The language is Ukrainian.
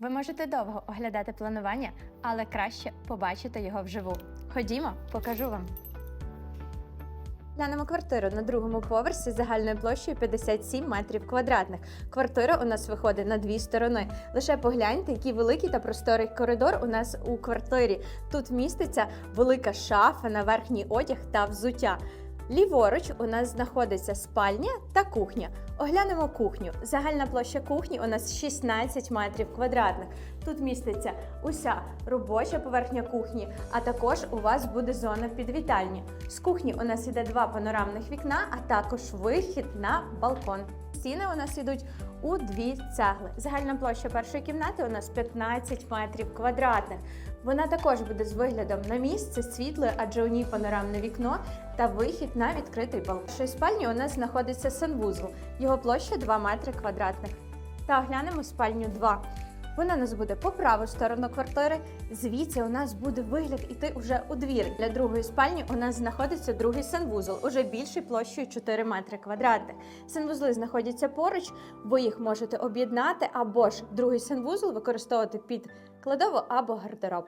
Ви можете довго оглядати планування, але краще побачити його вживу. Ходімо, покажу вам. Глянемо квартиру на другому поверсі загальною площею 57 метрів квадратних. Квартира у нас виходить на дві сторони. Лише погляньте, який великий та просторий коридор у нас у квартирі. Тут міститься велика шафа на верхній одяг та взуття. Ліворуч у нас знаходиться спальня та кухня. Оглянемо кухню. Загальна площа кухні у нас 16 метрів квадратних. Тут міститься уся робоча поверхня кухні, а також у вас буде зона підвітальні. З кухні у нас іде два панорамних вікна, а також вихід на балкон. Стіни у нас ідуть у дві цегли. Загальна площа першої кімнати у нас 15 метрів квадратних. Вона також буде з виглядом на місце світлою, адже у ній панорамне вікно та вихід на відкритий балкон. В спальні у нас знаходиться санвузол. Його площа 2 метри квадратних. Та оглянемо спальню 2. Вона нас буде по праву сторону квартири. Звідси у нас буде вигляд іти уже у двір. Для другої спальні у нас знаходиться другий санвузол, уже більший площею 4 метри квадратних. Санвузли знаходяться поруч, ви їх можете об'єднати або ж другий санвузол використовувати під кладову або гардероб.